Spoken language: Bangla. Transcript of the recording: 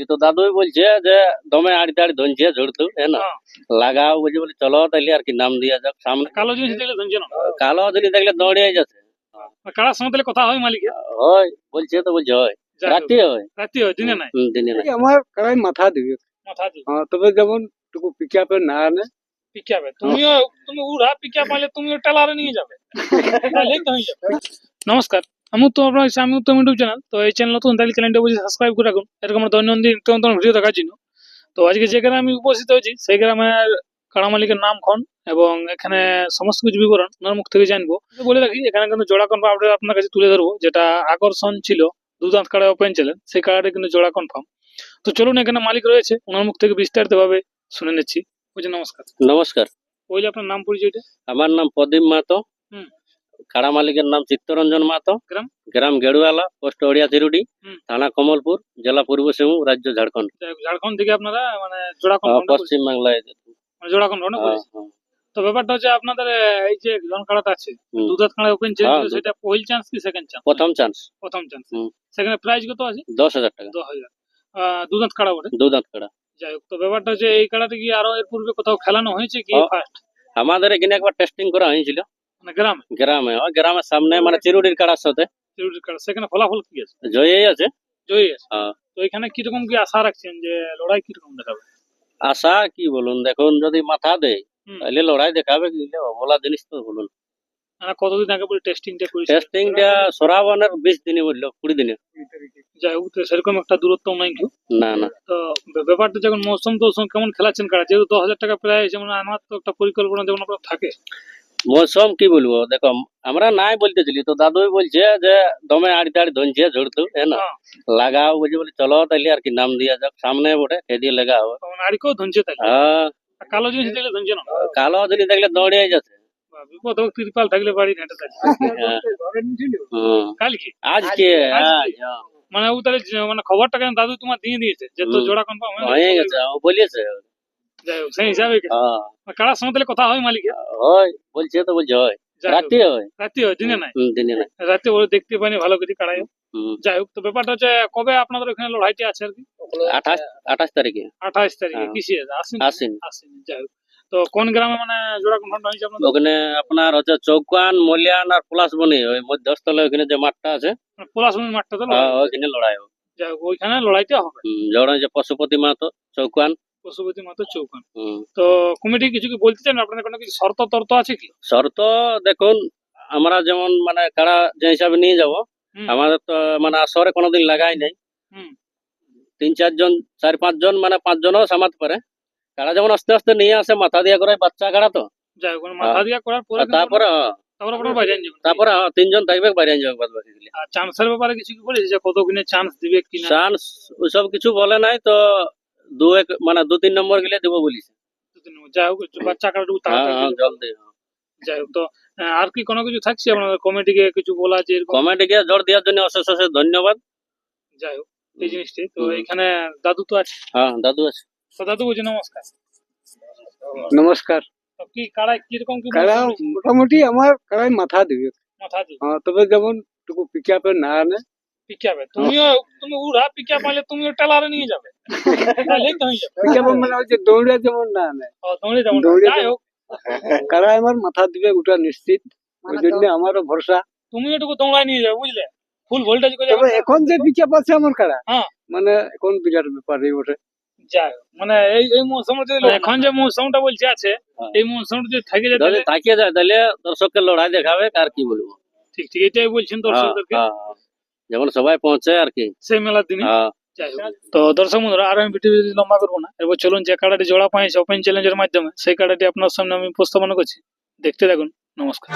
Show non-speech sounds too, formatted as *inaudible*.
বলতেছিলি তো দাদুই বলছে যে দমে আড়ি তাড়ি ধনছে ঝুড়তু হ্যাঁ না। লাগাও বলছে বলে চলো তাহলে আর কি নাম দিয়া যাক সামনে কালো জিনিস দেখলে ধনছে না? কালো জিনিস দেখলে দৌড়িয়ে যাচ্ছে। কারার সঙ্গে তাহলে কথা হয় মালিকের? হয় বলছে তো বলছে হয়। রাতে হয়। রাতে হয় দিনে নাই? দিনে না আমার কারাই মাথা দিবে মাথা হ্যাঁ তবে যেমন টুকু পিকআপে না আনে। পিকাবে তুমিও তুমি উড়া পিকা পালে তুমিও টেলারে নিয়ে যাবে। *laughs* নমস্কার। আমি তো আপনার আমি উত্তম ইউটিউব চ্যানেল তো এই চ্যানেল নতুন তাহলে চ্যানেলটা বলছি সাবস্ক্রাইব করে রাখুন এরকম আমরা দৈনন্দিন নতুন ভিডিও দেখার জন্য। তো আজকে যে গ্রামে আমি উপস্থিত হয়েছি সেই গ্রামের কাড়া মালিকের নাম খন এবং এখানে সমস্ত কিছু বিবরণ ওনার মুখ থেকে জানব। বলে রাখি এখানে কিন্তু জোড়া কনফার্ম আপডেট আপনার কাছে তুলে ধরবো যেটা আকর্ষণ ছিল দুদাঁত কাড়া ওপেন চ্যানেল সেই কাড়াটা কিন্তু জোড়া কনফার্ম তো চলুন এখানে মালিক রয়েছে ওনার মুখ থেকে বিস্তারিত ভাবে শুনে নিচ্ছি। বুঝে নমস্কার। নমস্কার। বললে আপনার নাম পরিচয়টা? আমার নাম প্রদীপ মাতো খাড়া মালিকের নাম চিত্তরঞ্জন মাতো গ্রাম? গ্রাম গেড়ুয়ালা পোস্ট ওড়িয়া তিরুডি। থানা কমলপুর জেলা পূর্ব সিংভূম রাজ্য ঝাড়খণ্ড। ঝাড়খণ্ড থেকে আপনারা মানে জোড়া হ্যাঁ, পশ্চিম বাংলায় মানে জোড়া হ্যাঁ, হ্যাঁ। তো ব্যাপারটা হচ্ছে আপনাদের এই যে জন কাড়াটা আছে। দুধাত কাড়া ওপেন হ্যাঁ, সেটা পহিল চান্স কি সেকেন্ড চান্স প্রথম চান্স প্রথম চান্স সেখানে প্রাইস কত আছে? দশ হাজার টাকা। দশ হাজার। দুধাত কাড়া বটে। দু দাঁত কাড়া যাই হোক তো ব্যাপারটা হচ্ছে এই কাড়াতে কি আরও এর পূর্বে কোথাও খেলানো হয়েছে কি। ফার্স্ট আমাদের এখানে একবার টেস্টিং করা হয়েছিল। মানে গ্রামে? গ্রামে ওই গ্রামের সামনে মানে চিরুডির কাড়ার সাথে চিরুটির কাড়া সেখানে ফলাফল কি আছে? জয়ই আছে। জয়ী আছে? হ্যাঁ। তো এখানে কীরকম কি আশা রাখছেন যে লড়াই কীরকম দেখাবে? আশা কি বলুন দেখুন যদি মাথা দেয়। তাহলে লড়াই দেখাবে কি বলা জিনিস তো বলুন। মানে কতদিন আগে পরে টেস্টিংটা করেছে টেস্টিংটা সরাবানের বিশ দিনে বলল কুড়ি দিনে। যাই হোক তো সেরকম একটা দূরত্ব নাই না না। তো ব্যাপারটা যখন মৌসুম টৌসুম কেমন খেলাচ্ছেন কারা? যেহেতু দশ হাজার টাকা প্রায় যেমন আমার তো একটা পরিকল্পনা যেমন আপনার থাকে মৌসুম কি বলব? দেখো আমরা নাই বলতেছিলি তো দাদুই বলছে যে দমে আড়ি তাড়ি ধনছে ঝুড়তু হ্যাঁ না? হ্যাঁ। লাগাও বলছে বলে চলো তাহলে আর কি নাম দিয়া যাক সামনে বটে খেদিয়ে লেগা হবে আড়িকেও ধনছে হ্যাঁ। কালো জিনিস দেখলে ধনছে না? কালো জিনিস দেখলে দৌড়িয়ে যাচ্ছে। বিপদ হোক তিরপাল থাকলে বাড়ি নেটে হ্যাঁ। হুম। কাল কি আজকে আজকে? আজ, হ্যাঁ। মানে ও তাহলে মানে খবরটা কেন দাদু তোমার দিয়ে দিয়েছে? যে তো জোড়া কনফার্ম হয়ে গেছে? ও বলিয়েছে যাই হোক সেই হিসাবে? হ্যাঁ সঙ্গে কথা হয় মালিকের হয় বলছে তো বলছে হয় রাতে হয় রাতে হয় দিনে নাই দিনে নাই রাতে ওরা দেখতে পাইনি ভালো করে কাড়াই যাই হোক তো ব্যাপারটা হচ্ছে কবে আপনাদের ওখানে লড়াইটি আছে আর কি আঠাশ আঠাশ তারিখে আঠাশ তারিখে। কিসে আসেন আসেন আসেন যাই হোক তো কোন গ্রামে মানে জোড়া কনফার্ম হয়েছে আপনাদের ওখানে আপনার হচ্ছে চৌকান মলিয়ান আর পলাশবনি ওই মধ্যস্থলে ওখানে যে মাঠটা আছে পলাশমণির মাঠটা তো হ্যাঁ, ওইখানে লড়াই হবে যাই হোক ওইখানে লড়াইটা হবে জড় যে পশুপতি মাহাতো চৌকান পশুপতি মাত্র চৌকান। তো কমিটি কিছু কি বলতে চান? আপনাদের কোনো কিছু শর্ত তর্ত আছে কি? শর্ত দেখুন আমরা যেমন মানে কারা যে হিসাবে নিয়ে যাব। আমাদের তো মানে আসরে কোনোদিন লাগাই নাই। তিন চারজন চার পাঁচজন মানে পাঁচজনও সামাতে পারে। কারা যেমন আস্তে আস্তে নিয়ে আসে মাথা দিয়ে করে বাচ্চা কারা তো। হোক মাথা দিয়া করার পরে তারপরে হ্যাঁ, তারপরে বাইরে যাবেন। তারপরে হ্যাঁ, তিনজন থাকবে বাইরে যাবে বাদ বাকি চান্সের ব্যাপারে কিছু কি বলেছে? যে কত চান্স দিবে কিনা? চান্স ওইসব কিছু বলে নাই তো দু এক মানে দু তিন নম্বর গেলে দেবো বলিস যাই হোক বাচ্চা কাটা হ্যাঁ হ্যাঁ জলদি যাই হোক তো আর কি কোনো কিছু থাকছে আপনাদের? কমিটিকে কিছু বলা যে গিয়ে জোর দেওয়ার জন্য অশেষ অশেষ ধন্যবাদ। যাই হোক এই জিনিসটি। তো এখানে দাদু তো আছে। হ্যাঁ দাদু আছে। তো দাদু বলছি নমস্কার। নমস্কার। তো কি কাড়াই কীরকম কি কারা মোটামুটি আমার কারাই মাথা দিবে মাথা হ্যাঁ তবে যেমন টুকু পিকআপে না আনে পিকাবে তুমিও তুমি উড়া পিকা পালে তুমিও টেলারে নিয়ে যাবে। তাহলেই তো হয়ে যাবে। মানে ওই যে দৌড়ে যেমন না আনে। ও, দৌড়ে যাব না। দৌড়ে যাই হোক। কারা আমার মাথা দিবে ওটা নিশ্চিত। ওই জন্য আমারও ভরসা। তুমি এটুকু দৌড়ায় নিয়ে যাবে বুঝলে? ফুল ভোল্টেজ করে তবে এখন যে পিকআপ আছে আমার কারা? হ্যাঁ। মানে এখন বিরাট ব্যাপার এই বটে? যাই হোক। মানে এই এই মৌসুমে যদি এখন যে মৌসুমটা বলছে আছে হ্যাঁ। এই মৌসুমটা যদি থেকে যায় তাহলে তাকিয়ে যায় তাহলে দর্শককে লড়াই দেখাবে আর কি বলব। ঠিক ঠিক এটাই বলছেন দর্শকদেরকে। হ্যাঁ। যেমন সবাই পৌঁছে আর কি। সেই মেলার দিনে হ্যাঁ। তো দর্শক বন্ধুরা আর আমি ভিডিও লম্বা করব না এবার চলুন যে কার্ডটি জোড়া পাইছে ওপেন চ্যালেঞ্জের মাধ্যমে সেই কার্ডটি আপনার সামনে আমি উপস্থাপনা করছি। দেখতে থাকুন নমস্কার।